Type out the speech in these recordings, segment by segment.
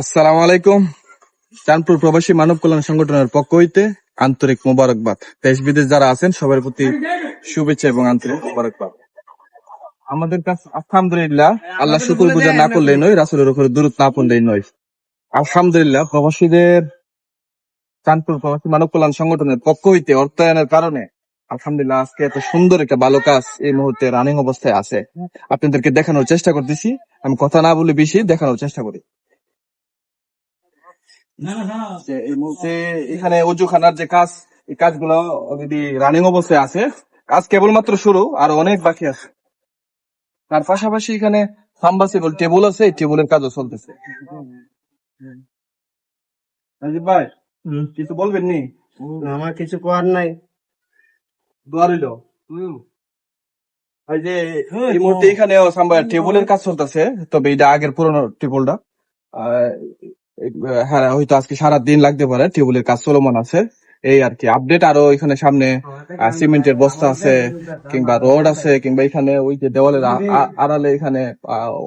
আসসালামু আলাইকুম। চাঁদপুর প্রবাসী মানব কল্যাণ সংগঠনের পক্ষ হইতে আন্তরিক মোবারকবাদ। দেশ বিদেশ যারা আছেন, সবার প্রতি শুভেচ্ছা এবং আন্তরিক মোবারকবাদ। আমাদের কাছে আলহামদুলিল্লাহ, আল্লাহ শুকুর গুজার না করলেই নয়, রাসুলের উপরে দূরত না পড়লেই নয়। আলহামদুলিল্লাহ, প্রবাসীদের, চাঁদপুর প্রবাসী মানব কল্যাণ সংগঠনের পক্ষ হইতে অর্থায়নের কারণে, আলহামদুলিল্লাহ, আজকে এত সুন্দর একটা ভালো কাজ এই মুহূর্তে রানিং অবস্থায় আছে। আপনাদেরকে দেখানোর চেষ্টা করতেছি। আমি কথা না বলে বেশি, দেখানোর চেষ্টা করি। যে এই মুহূর্তে এখানে অজুখানার যে কাজ এই কাজগুলো অলরেডি রানিং অবস্থায় আছে। কাজ কেবলমাত্র শুরু আর অনেক বাকি আছে। তার পাশাপাশি এখানে সাম্বাসিবল টেবুল আছে এই টেবুলের কাজও চলতেছে। রাজীব ভাই কিছু বলবেন নি? আমার কিছু করার নাই। দোয়া রইল। এই যে এই মুহূর্তে এখানে টেবুলের কাজ চলতেছে তবে এটা আগের পুরোনো টেবুলটা হ্যাঁ হয়তো আজকে সারা দিন লাগতে পারে টেবুলের কাজ চলমান আছে। এই আর কি আপডেট আরও এখানে সামনে সিমেন্টের বস্তা আছে, কিংবা রড আছে, কিংবা এখানে ওই যে দেওয়ালের আড়ালে এখানে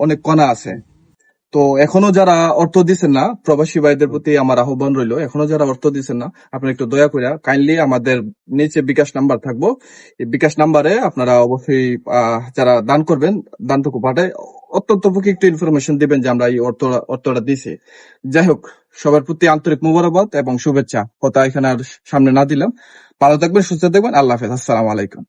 অনেক কণা আছে। তো এখনও যারা অর্থ দিচ্ছেন না, প্রবাসী ভাইদের প্রতি আমার আহ্বান রইল, এখনও যারা অর্থ দিচ্ছেন না, আপনারা একটু দয়া করে কাইন্ডলি আমাদের নিচে বিকাশ নাম্বার থাকব। এই বিকাশ নাম্বারে আপনারা অবশ্যই যারা দান করবেন, দানটুকু পাঠায় অত্যন্ত একটু ইনফরমেশন দিবেন যে আমরা এই অর্থ, অর্থটা দিছি। যাই হোক, সবার প্রতি আন্তরিক মুবারকবাদ এবং শুভেচ্ছা। কথা এখানে আর সামনে না দিলাম। ভালো থাকবেন, সুস্থ থাকবেন। আল্লাহ হাফেজ। আসসালামু আলাইকুম।